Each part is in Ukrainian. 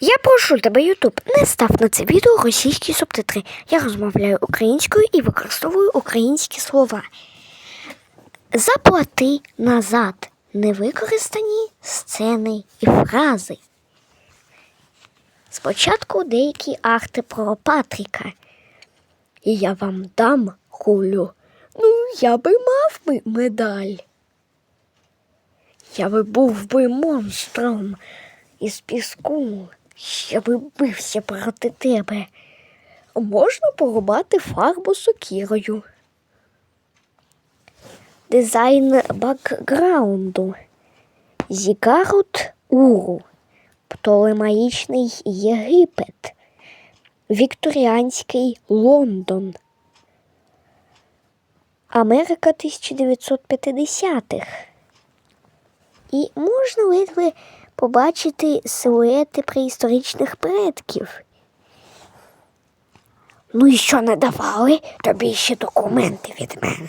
Я прошу тебе, Ютуб, не став на це відео російські субтитри. Я розмовляю українською і використовую українські слова. Заплати назад невикористані сцени і фрази. Спочатку деякі акти про Патріка. І я вам дам кулю. Ну, я би мав би медаль. Я би був би монстром із піску, я би бився проти тебе. Можна порубати фарбу сокірою. Дизайн бакграунду. Зігарут Уру. Птолемаїчний Єгипет. Вікторіанський Лондон. Америка 1950-х. І можна ледве побачити силуети преісторичних предків. Ну і що не давали? Тобі ще документи від мене.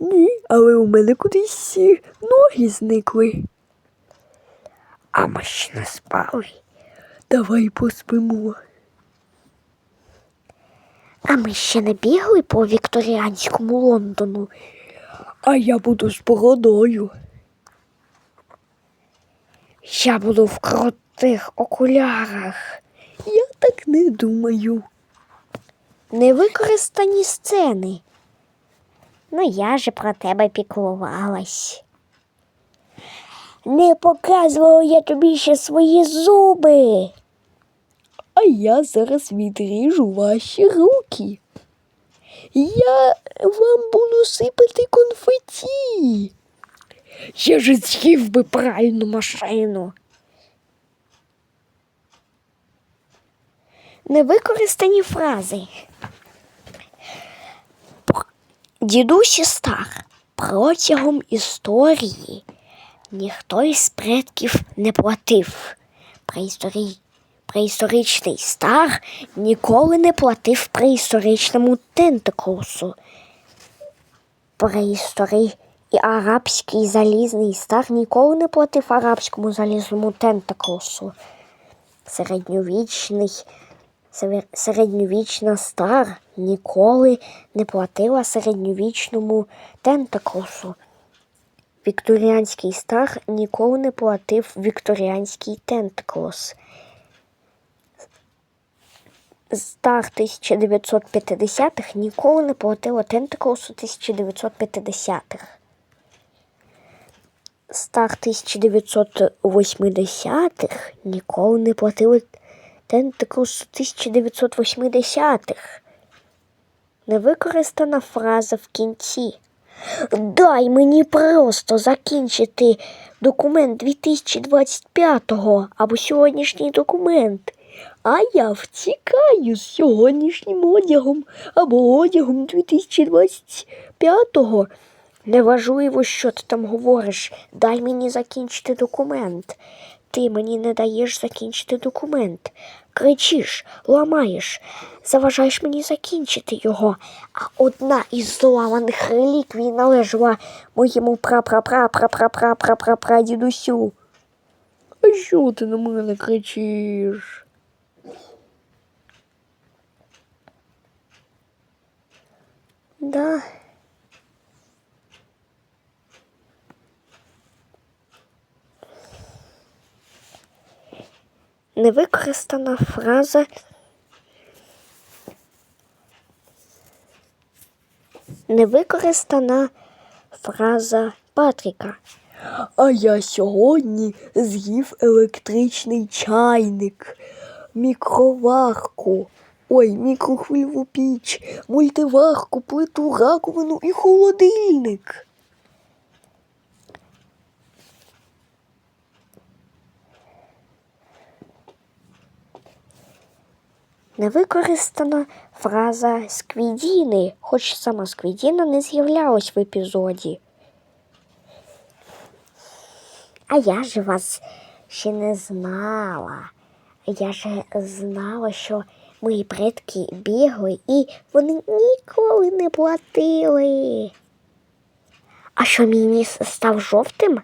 Ні, але у мене кудись ноги зникли. А ми ще не спали. Давай поспимо. А ми ще не бігли по вікторіанському Лондону. А я буду з бородою. Я буду в крутих окулярах. Я так не думаю. Невикористані сцени. Ну, я же про тебе піклувалась. Не показував я тобі ще свої зуби. А я зараз відріжу ваші руки. Я вам буду сипати конфеті. Я ж з'їв би пральну машину. Невикористані фрази. Дідусь стар протягом історії ніхто із предків не платив. Преісторій... Преісторичний стар ніколи не платив преісторичному тентакусу. Преісторій і арабський залізний стар ніколи не платив арабському залізному тентакусу. Середньовічний середньовічна стар ніколи не платила середньовічному тентакусу. Вікторіанський стар ніколи не платив вікторіанський тентаклус. Стар 1950-х ніколи не платила тентаклусу 1950-х. Стар 1980-х ніколи не платили тентаклусу 1980-х. Невикористана фраза в кінці. Дай мені просто закінчити документ 2025-го або сьогоднішній документ. А я втікаю з сьогоднішнім одягом або одягом 2025-го. Неважливо, що ти там говориш. Дай мені закінчити документ. Ти мені не даєш закінчити документ. Кричиш, ламаєш, заважаєш мені закінчити його. А одна із зламаних реліквій належала моєму пра-пра-пра-пра-пра-пра-пра-пра дідусю. А що ти на мене кричиш? Да. Невикористана фраза. Невикористана фраза Патріка. А я сьогодні з'їв електричний чайник, мікроварку, ой, мікрохвильову піч, мультиварку, плиту, раковину і холодильник. Невикористана фраза сквідіни, хоч сама сквідіна не з'являлась в епізоді. А я ж вас ще не знала. Я ж знала, що мої предки бігли і вони ніколи не платили. А що мій ніс став жовтим?